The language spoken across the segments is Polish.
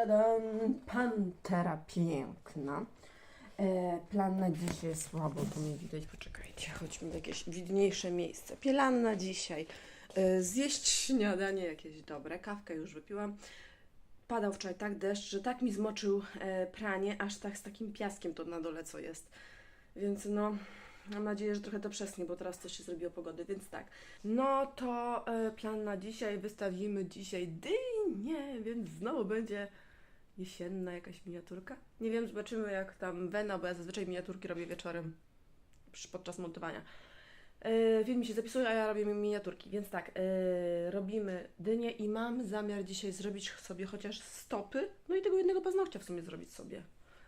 Tadam! Pantera piękna. E, plan na dzisiaj słabo, to nie widać. Poczekajcie, chodźmy w jakieś widniejsze miejsce. Plan na dzisiaj. E, zjeść śniadanie jakieś dobre. Kawkę już wypiłam. Padał wczoraj tak deszcz, że tak mi zmoczył e, pranie, aż tak z takim piaskiem to na dole co jest. Więc no, mam nadzieję, że trochę to przesnie, bo teraz coś się zrobiło pogody, więc tak. No to e, plan na dzisiaj, wystawimy dzisiaj dynię, więc znowu będzie jesienna jakaś miniaturka. Nie wiem, zobaczymy jak tam Wena, bo ja zazwyczaj miniaturki robię wieczorem podczas montowania. E, film mi się zapisuje, a ja robię mi miniaturki, więc tak, e, robimy dynię i mam zamiar dzisiaj zrobić sobie chociaż stopy, no i tego jednego paznokcia w sumie zrobić sobie.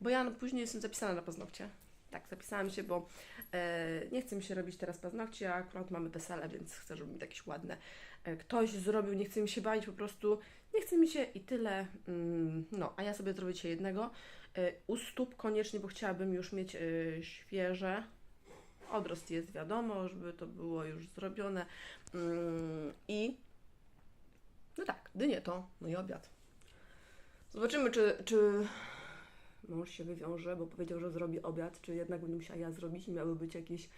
Bo ja później jestem zapisana na paznokcie. Tak, zapisałam się, bo e, nie chce mi się robić teraz paznokci, a akurat mamy wesele, więc chcę, żeby mi jakieś ładne e, ktoś zrobił, nie chce mi się bawić, po prostu nie chce mi się i tyle. Mm, no, a ja sobie zrobię dzisiaj jednego. E, u stóp koniecznie, bo chciałabym już mieć e, świeże. Odrost jest wiadomo, żeby to było już zrobione. Mm, I no tak, dynie to, no i obiad. Zobaczymy, czy, czy mąż się wywiąże, bo powiedział, że zrobi obiad, czy jednak będę musiała ja zrobić miały być jakieś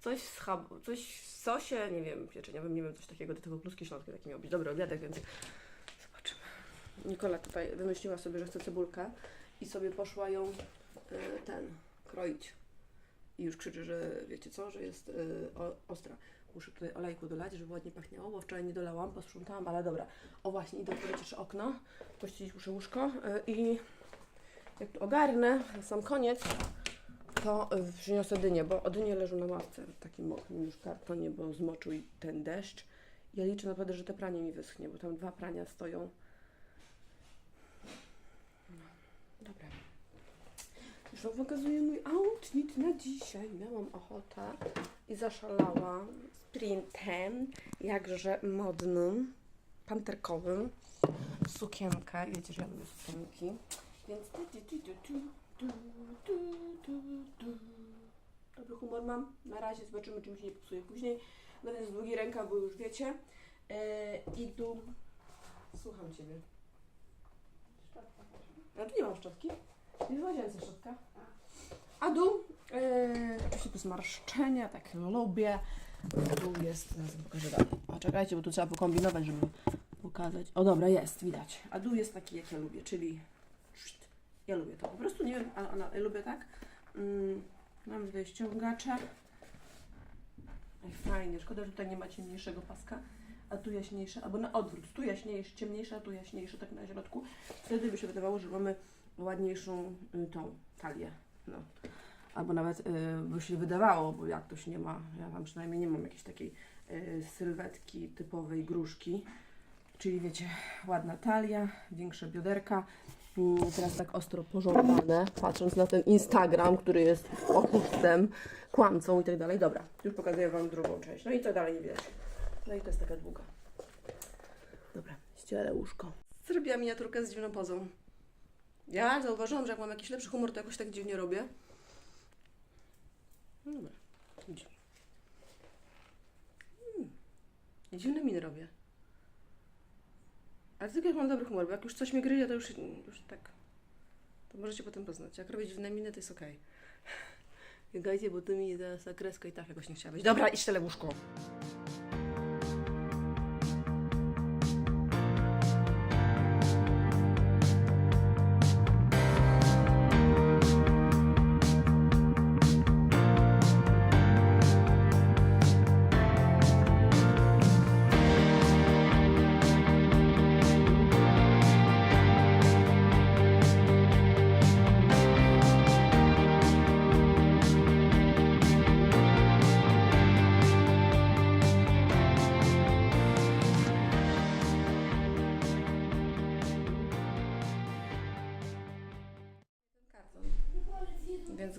coś z chab- coś w sosie, nie wiem, pieczeniowym, nie wiem, coś takiego, do tego kluski śląskie, taki miał być dobry obiadek, więc zobaczymy. Nikola tutaj wymyśliła sobie, że chce cebulkę i sobie poszła ją y, ten, kroić. I już krzyczy, że wiecie co, że jest y, ostra. Muszę tutaj olejku dolać, żeby ładnie pachniało, bo wczoraj nie dolałam, posprzątałam, ale dobra. O właśnie, idę otworzyć jeszcze okno, pościelić muszę łóżko y, i jak to ogarnę, sam koniec, to y, przyniosę dynię, bo dynie leżą na ławce w takim mokrym już kartonie, bo zmoczył i ten deszcz. Ja liczę naprawdę, że te pranie mi wyschnie, bo tam dwa prania stoją. No, dobra. Już Wam pokazuję mój outfit na dzisiaj. Miałam ochotę i zaszalałam z printem, jakże modnym, panterkowym. Sukienkę. Wiecie, że ja lubię sukienki. Więc tu, tu, tu, tu, tu, tu, tu, tu. Dobry humor mam. Na razie zobaczymy, czy mi się nie popsuje później. No więc długi rękaw, bo już wiecie. E, I tu... Słucham Ciebie. A tu nie mam szczotki. Jest w łazience szczotka. A dół, e, oczywiście bez marszczenia, tak lubię. Tu jest, zaraz pokażę dalej. A czekajcie, bo tu trzeba pokombinować, żeby pokazać. O dobra, jest, widać. A dół jest taki, jak ja lubię, czyli. Ja lubię to. Po prostu nie wiem, ale ja lubię tak. Mm, mam tutaj ściągacze. Ej, fajnie, szkoda, że tutaj nie ma ciemniejszego paska, a tu jaśniejsze, albo na odwrót, tu jaśniejsze, ciemniejsze, a tu jaśniejsze, tak na środku. Wtedy by się wydawało, że mamy ładniejszą y, tą talię. No. Albo nawet y, by się wydawało, bo jak ktoś nie ma, ja tam przynajmniej nie mam jakiejś takiej y, sylwetki typowej gruszki. Czyli wiecie, ładna talia, większe bioderka. Teraz tak ostro pożądane, patrząc na ten Instagram, który jest oszustem, kłamcą i tak dalej. Dobra, już pokazuję Wam drugą część. No i co dalej nie widać. No i to jest taka długa. Dobra, ścielę łóżko. Zrobiłam miniaturkę z dziwną pozą. Ja zauważyłam, że jak mam jakiś lepszy humor, to jakoś tak dziwnie robię. No dobra, dziwnie. Hmm. Dziwne robię. Ale jak mam dobry humor, bo jak już coś mnie gryzie, to już, już tak. To możecie potem poznać. Jak robię dziwne miny, to jest okej. Biegajcie, bo ty mi teraz kreska i tak jakoś nie chciała być. Dobra, idź tyle łóżko.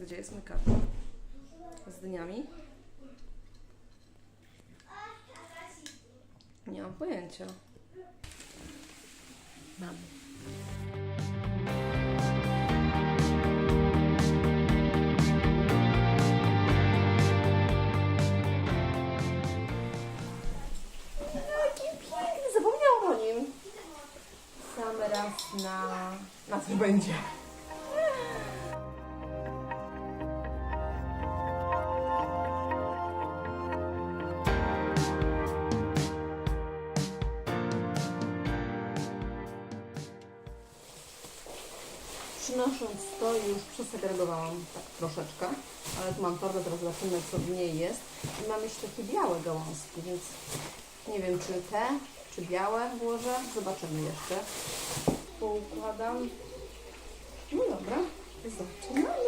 Gdzie jest mój karton? Z dniami? Nie mam pojęcia. Mam. Zapomniałam o nim. Same teraz na, na co będzie. Już przesegregowałam tak troszeczkę, ale tu mam torbę, teraz zobaczymy co w niej jest. I mam jeszcze takie białe gałązki, więc nie wiem czy te, czy białe włożę. Zobaczymy jeszcze. Poukładam. No dobra, zaczynamy.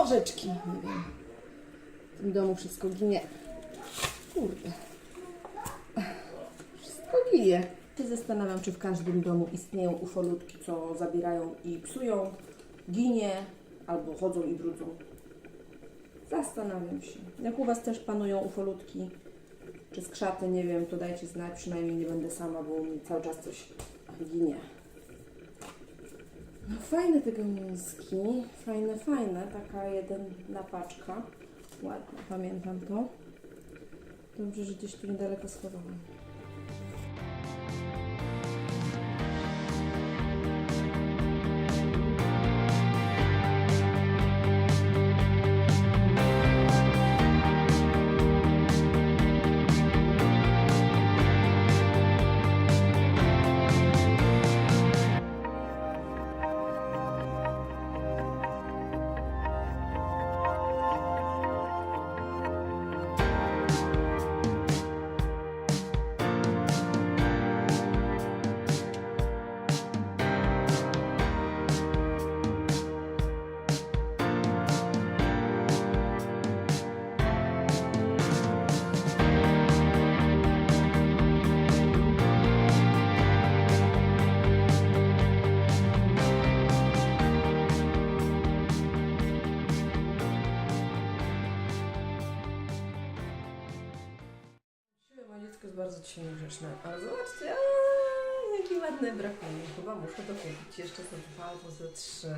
Nożyczki? Nie wiem. W tym domu wszystko ginie. Kurde. Wszystko ginie. Się zastanawiam, czy w każdym domu istnieją ufolutki, co zabierają i psują, ginie, albo chodzą i brudzą. Zastanawiam się. Jak u Was też panują ufolutki, czy skrzaty, nie wiem, to dajcie znać. Przynajmniej nie będę sama, bo mnie cały czas coś ginie. No fajne te gałązki, fajne, fajne, taka jedna paczka, ładna, pamiętam to. Dobrze, że gdzieś tu niedaleko schowałam. Dzisiaj niegrzeczne, ale zobaczcie, aaa, jaki ładny brakuje. Chyba muszę to kupić. Jeszcze są dwa albo ze trzy.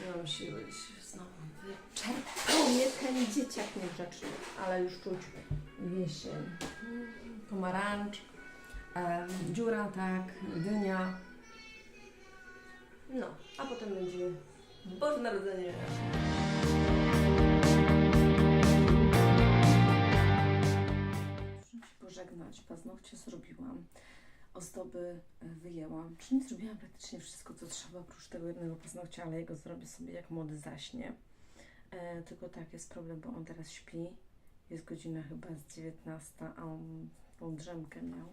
Nie mam siły dzisiaj znowu. Wyczerpał mnie ten dzieciak niegrzeczny, ale już czuć jesień. Pomarańcz, em, dziura, tak, dynia. No, a potem będzie Boże Narodzenie. Pożegnać. Paznokcie zrobiłam. ozdoby e, wyjęłam. Czyli zrobiłam praktycznie wszystko, co trzeba, oprócz tego jednego paznokcia, ale jego zrobię sobie jak młody zaśnie. E, tylko tak, jest problem, bo on teraz śpi. Jest godzina chyba z 19, a on tą drzemkę miał.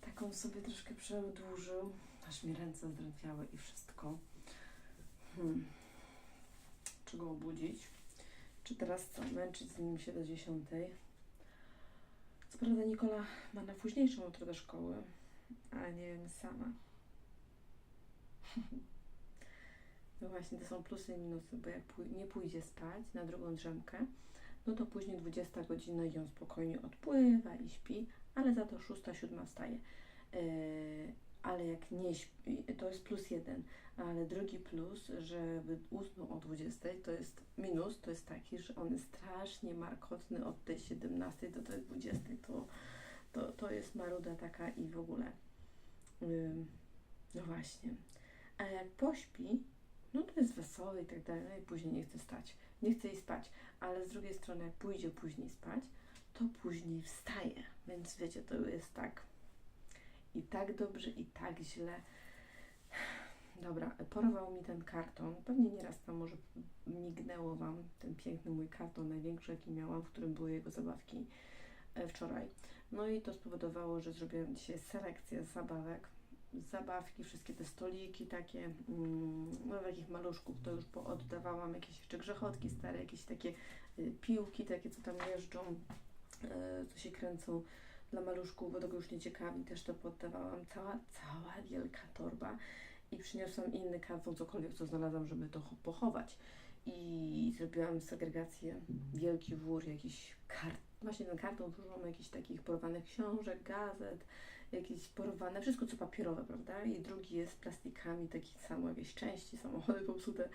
Taką sobie troszkę przedłużył, aż mi ręce zdrętwiały i wszystko. Hmm. Obudzić? Czy teraz co? Męczyć z nim się do 10? Co Nikola ma na późniejszą jutro do szkoły, ale nie wiem sama. No właśnie, to są plusy i minusy, bo jak nie pójdzie spać na drugą drzemkę, no to później 20 godzina on spokojnie odpływa i śpi, ale za to 6-7 wstaje. Yy, ale jak nie śpi, to jest plus jeden, ale drugi plus, żeby usnął o 20, to jest minus, to jest taki, że on jest strasznie markotny od tej 17 do tej 20, to, to, to jest maruda taka i w ogóle. No właśnie. A jak pośpi, no to jest wesoły i tak dalej, no i później nie chce stać. Nie chce jej spać, ale z drugiej strony, jak pójdzie później spać, to później wstaje. Więc wiecie, to jest tak i tak dobrze, i tak źle. Dobra, porwał mi ten karton. Pewnie nieraz tam może mignęło Wam ten piękny mój karton, największy jaki miałam, w którym były jego zabawki e, wczoraj. No i to spowodowało, że zrobiłam dzisiaj selekcję zabawek. Zabawki, wszystkie te stoliki takie, mm, no takich maluszków, to już pooddawałam, jakieś jeszcze grzechotki stare, jakieś takie y, piłki, takie co tam jeżdżą, y, co się kręcą dla maluszków, bo tego już nie ciekawi, też to poddawałam. Cała, cała wielka torba i przyniosłam inny karton, cokolwiek co znalazłam, żeby to cho- pochować. I zrobiłam segregację, wielki wór jakiś kart, właśnie ten karton dużo jakichś takich porwanych książek, gazet, jakieś porwane, wszystko co papierowe, prawda? I drugi jest plastikami, taki samo jakieś części, samochody popsute.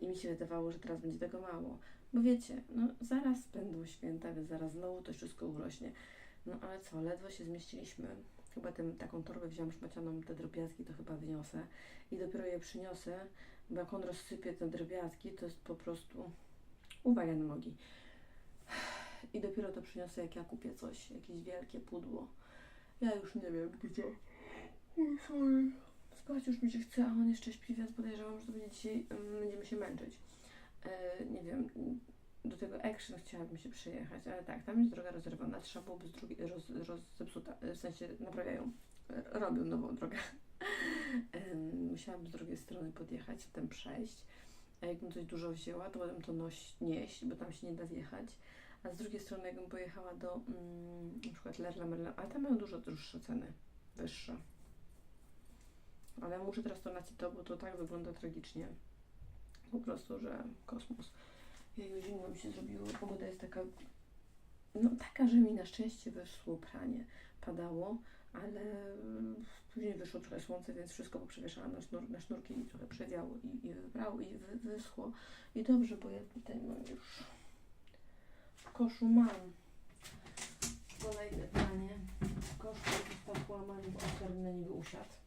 I mi się wydawało, że teraz będzie tego mało. Bo wiecie, no zaraz będą święta, więc zaraz znowu to wszystko urośnie. No ale co, ledwo się zmieściliśmy. Chyba tym, taką torbę wziąłam szmacianą, te drobiazgi to chyba wyniosę. I dopiero je przyniosę, bo jak on rozsypie te drobiazgi, to jest po prostu uwaga na nogi. I dopiero to przyniosę, jak ja kupię coś, jakieś wielkie pudło. Ja już nie wiem, gdzie. Oj, sorry. Spać już mi się chce, a on jeszcze śpi, więc podejrzewam, że to będzie dzisiaj, mm, będziemy się męczyć. E, nie wiem, do tego action chciałabym się przyjechać, ale tak, tam jest droga rezerwowana, trzeba byłoby z drugiej, roz, roz, zepsuta, w sensie naprawiają, robią nową drogę. Musiałabym z drugiej strony podjechać, potem przejść, a jakbym coś dużo wzięła, to potem to noś, nieść, bo tam się nie da zjechać, a z drugiej strony jakbym pojechała do mm, na przykład Lerla Merla, ale tam mają dużo droższe ceny, wyższe. Ale muszę teraz to nacić, bo to tak wygląda tragicznie. Po prostu, że kosmos. Jeju, zimno mi się zrobiło. Pogoda jest taka, no taka, że mi na szczęście wyszło pranie. Padało, ale mm, później wyszło trochę słońce, więc wszystko poprzewieszałam na, sznur, na sznurki i trochę przewiało i, i wybrało i wy, wyschło. I dobrze, bo ja tutaj mam już w koszu mam kolejne pranie. W koszu łamany, bo Oskar na niby usiadł.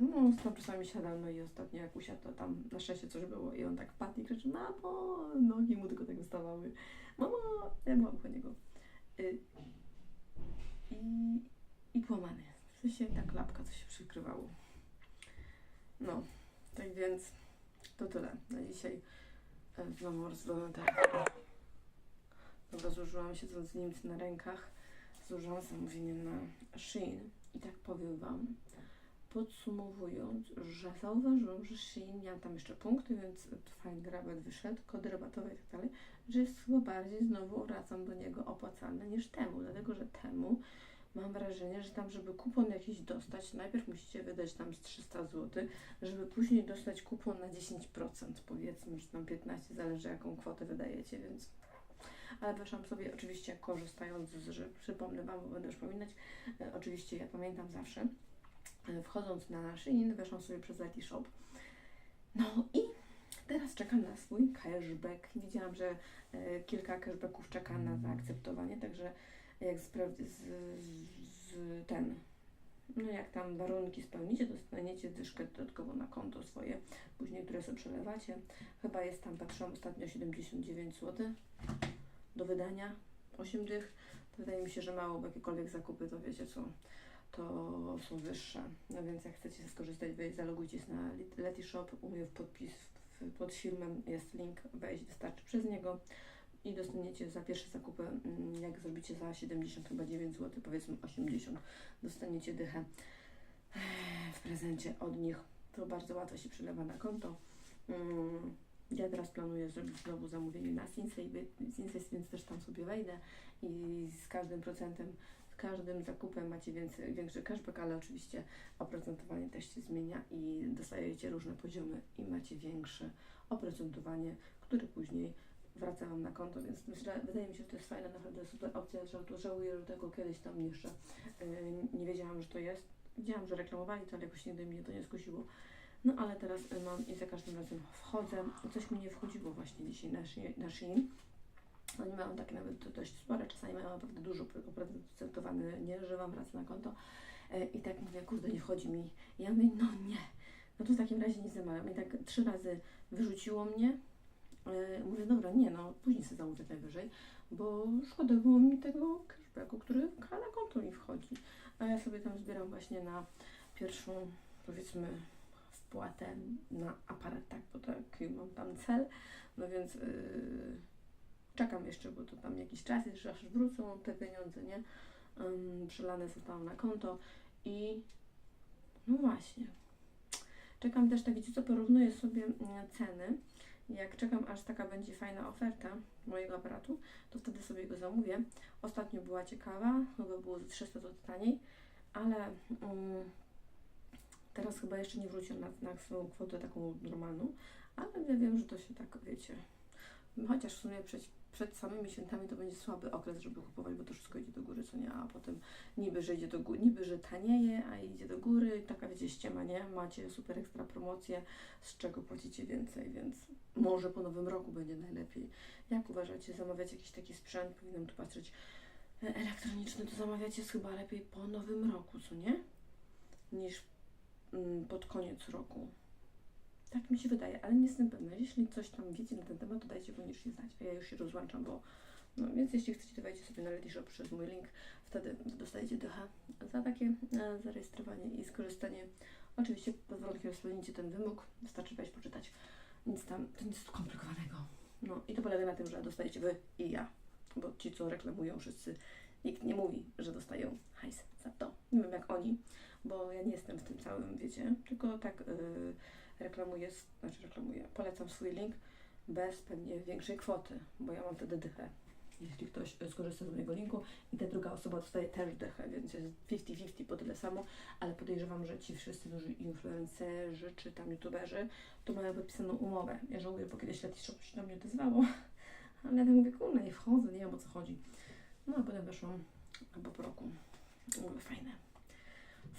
No, tam czasami siadam, no i ostatnio jak usiadł, to tam na szczęście coś było i on tak padł i krzyczy, mamo, nogi mu tylko tak wystawały. Mamo, ja byłam po niego. Y, I, i połamany. W sensie ta klapka, co się przykrywało. No, tak więc to tyle. Na dzisiaj e, znowu rozglądam telefon. Dobra, złożyłam siedząc z nim na rękach. Złożyłam zamówienie na Shein i tak powiem Wam, podsumowując, że zauważyłam, że Shein, miałam tam jeszcze punkty, więc fajny rabat wyszedł, kody rabatowe i tak dalej, że jest chyba bardziej, znowu wracam do niego, opłacalne niż temu, dlatego, że temu mam wrażenie, że tam, żeby kupon jakiś dostać, najpierw musicie wydać tam z 300 zł, żeby później dostać kupon na 10%, powiedzmy, że tam 15, zależy jaką kwotę wydajecie, więc ale weszłam sobie oczywiście korzystając z, że przypomnę Wam, bo będę już wspominać, e, oczywiście ja pamiętam zawsze, e, wchodząc na Shein, weszłam sobie przez Leti Shop. No i teraz czekam na swój cashback. Widziałam, że e, kilka cashbacków czeka na zaakceptowanie, także jak z, z, z ten, no jak tam warunki spełnicie, dostaniecie dyszkę dodatkowo na konto swoje, później które sobie przelewacie. Chyba jest tam, patrzyłam ostatnio 79 zł do wydania, 8 dych, wydaje mi się, że mało, bo jakiekolwiek zakupy, to wiecie co, to są wyższe. No więc jak chcecie skorzystać, wejdź, zalogujcie się na Leti Shop, u mnie w podpis w, pod filmem jest link, wejdź, wystarczy przez niego i dostaniecie za pierwsze zakupy, mm, jak zrobicie za 70 chyba 9 zł, powiedzmy 80, dostaniecie dychę w prezencie od nich. To bardzo łatwo się przelewa na konto. Ja teraz planuję zrobić znowu zamówienie na Sinsei, więc też tam sobie wejdę i z każdym procentem, z każdym zakupem macie więcej, większy cashback, ale oczywiście oprocentowanie też się zmienia i dostajecie różne poziomy i macie większe oprocentowanie, które później wraca Wam na konto, więc myślę, wydaje mi się, że to jest fajna, naprawdę super opcja, że to żałuję, że tego kiedyś tam jeszcze yy, nie wiedziałam, że to jest. Widziałam, że reklamowali to, ale jakoś nigdy mnie to nie skusiło. No ale teraz y, mam i za każdym razem wchodzę. Coś mi nie wchodziło właśnie dzisiaj na, Shein- na Shein. Oni mają takie nawet dość spore, czasami mają naprawdę dużo oprocentowane, nie, że Wam wraca na konto. E, I tak mówię, kurde, nie wchodzi mi. I ja mówię, no nie. No to w takim razie nie zamawiam. I tak trzy razy wyrzuciło mnie. E, Mówię, dobra, nie no, później sobie zamówię najwyżej, bo szkoda było mi tego cashbacku, który na konto mi wchodzi. A ja sobie tam zbieram właśnie na pierwszą, powiedzmy, wpłatę na aparat, tak, bo taki mam tam cel, no więc yy, czekam jeszcze, bo to tam jakiś czas jest, aż wrócą te pieniądze, nie? Ym, przelane zostaną na konto i no właśnie. Czekam też, tak wiecie co, porównuję sobie mm, ceny. Jak czekam, aż taka będzie fajna oferta mojego aparatu, to wtedy sobie go zamówię. Ostatnio była ciekawa, chyba było za 300 zł taniej, ale mm, teraz chyba jeszcze nie wrócił na, na swoją kwotę taką normalną, ale ja wiem, że to się tak, wiecie, chociaż w sumie przed, przed samymi świętami to będzie słaby okres, żeby kupować, bo to wszystko idzie do góry, co nie, a potem niby, że idzie do góry, niby, że tanieje, a idzie do góry taka, wiecie, ściema, nie? Macie super ekstra promocje, z czego płacicie więcej, więc może po nowym roku będzie najlepiej. Jak uważacie, zamawiać jakiś taki sprzęt, powinnam tu patrzeć, e, elektroniczny, to zamawiacie chyba lepiej po nowym roku, co nie? Niż pod koniec roku. Tak mi się wydaje, ale nie jestem pewna. Jeśli coś tam wiecie na ten temat, to dajcie koniecznie znać. A ja już się rozłączam, bo no więc jeśli chcecie, to wejdźcie sobie na Shop przez mój link. Wtedy dostajecie dycha za takie e, zarejestrowanie i skorzystanie. Oczywiście pod warunkiem spełnicie ten wymóg. Wystarczy wejść, poczytać. Nic tam, to nic skomplikowanego. No i to polega na tym, że dostajecie wy i ja. Bo ci, co reklamują wszyscy, nikt nie mówi, że dostają hajs za to. Nie wiem jak oni, bo ja nie jestem w tym całym, wiecie, tylko tak yy, reklamuję, znaczy reklamuję, polecam swój link bez pewnie większej kwoty, bo ja mam wtedy dychę. Jeśli ktoś y, skorzysta z mojego linku i ta druga osoba dostaje też dychę, więc jest 50-50 po tyle samo, ale podejrzewam, że ci wszyscy duży influencerzy czy tam youtuberzy to mają podpisaną umowę. Ja żałuję, bo kiedyś Leti Shop się do mnie odezwało, ale ja tak mówię, kurde, nie wchodzę, nie wiem o co chodzi. No a potem weszłam albo po roku. Mówię, fajne.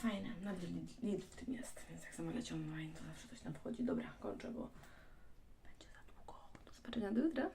Fajne, nawet Lidl- w tym jest, więc jak zamawiacie online, to zawsze coś tam wchodzi. Dobra, kończę, bo będzie za długo. Do zobaczenia do jutra.